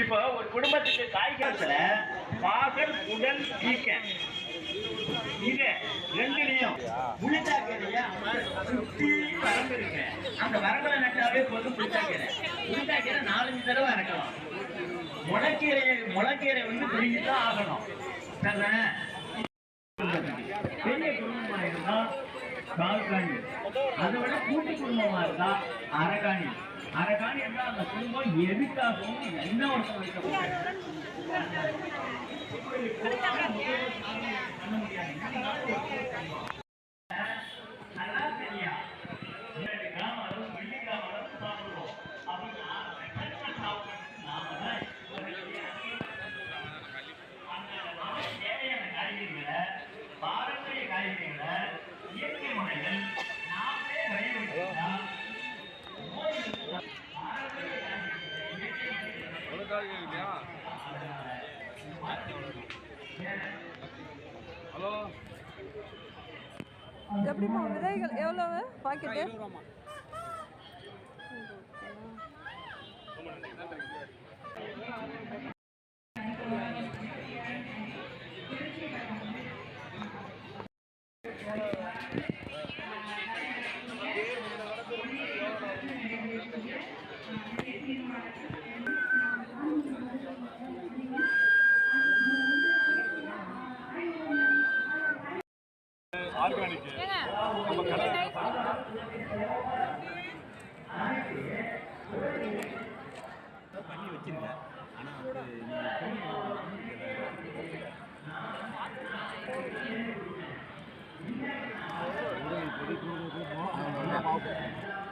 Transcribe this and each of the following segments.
இப்போ ஒரு குடும்பத்துக்கு காய்கறில பாகல் உடல் ஈக்க இது ரெண்டுலயும் புளிச்சாக்கீரைய சுத்தி வரம்பு இருக்கு அந்த வரம்புல நட்டாவே போதும் புளிச்சாக்கீரை புளிச்சாக்கீரை நாலஞ்சு தடவை இறக்கலாம் முளைக்கீரை முளைக்கீரை வந்து பிரிஞ்சு தான் ஆகணும் பெரிய குடும்பமா இருந்தால் கால்காணி. அதை விட கூட்டு குடும்பமா இருந்தா அரகாணி. அரகாணி என்றால் அந்த குடும்பம் எதுக்காகவும் என்ன ஒருத்தம் வைக்க நல்லா ஹலோ எப்படிம்மா விதைகள் எவ்வளவு? பாக்கெட்டு? ஆர்கானிக். நம்ம கடை. பண்ணி வச்சிருங்க. ஆனால் அது நீங்கள்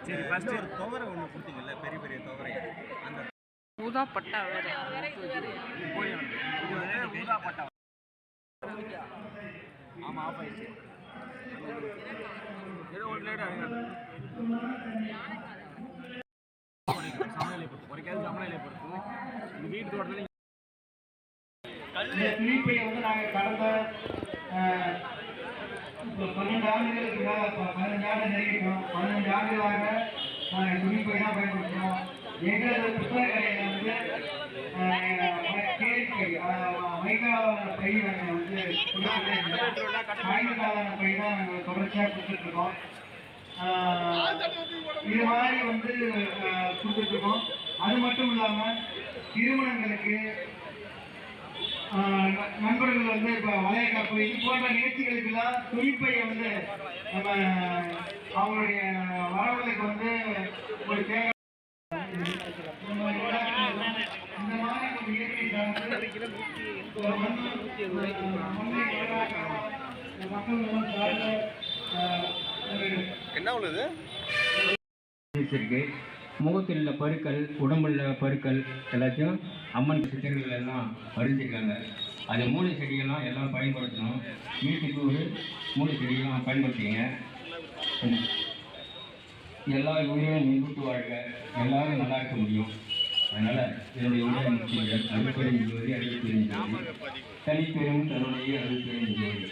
சரி ஃபர்ஸ்ட் ஒரு துவரை ஒன்று கொடுத்தீங்கல்ல பெரிய பெரிய துவரை அந்த ஊதா பட்டா வேற பொறுத்து இந்த வீட்டு தோட்டத்தில் இந்த வந்து நாங்கள் கடந்த பன்னெண்டு ஆண்டுகளுக்கு மேலே பதினஞ்சு ஆண்டு நெருங்கிட்டோம் பதினஞ்சு ஆண்டுகளாக நாங்கள் துணிப்பை தான் பயன்படுத்துகிறோம் எங்களது புத்தக கடையில் வந்து கேள்வி மைகாவான பை நாங்கள் வந்து காய்கறான பை தான் நாங்கள் தொடர்ச்சியாக கொடுத்துட்ருக்கோம் இது மாதிரி வந்து கொடுத்துட்ருக்கோம். அது மட்டும் இல்லாமல் திருமணங்களுக்கு ந- நண்பர்கள் வந்து இப்போ வளையக்காப்பு இது போன்ற நிகழ்ச்சிகளுக்கெல்லாம் துணிப்பையை வந்து நம்ம அவங்களுடைய வரவுகளுக்கு வந்து ஒரு தேவை. இந்த மாதிரி ஒரு இயற்கை சார்ந்து மக்கள் சார்ந்த ஒரு என்ன உள்ளது முகத்தில் உள்ள பருக்கள் உடம்புல உள்ள பருக்கள் எல்லாத்தையும் அம்மன் சித்தர்கள் எல்லாம் அறிஞ்சிருக்காங்க அந்த மூலிகை செடிகள்லாம் எல்லாம் பயன்படுத்தணும். வீட்டுக்கு ஒரு மூலிகை செடிகள்லாம் பயன்படுத்திங்க எல்லா உயிரும் முன்கூட்டு வாழ்க. எல்லாரும் நல்லா இருக்க முடியும். அதனால் என்னுடைய உடைய முக்கியங்கள் அறுப்பெரும் ஜோதி தனிப்பெரும் தன்னுடைய அறுப்பெரும் ஜோதி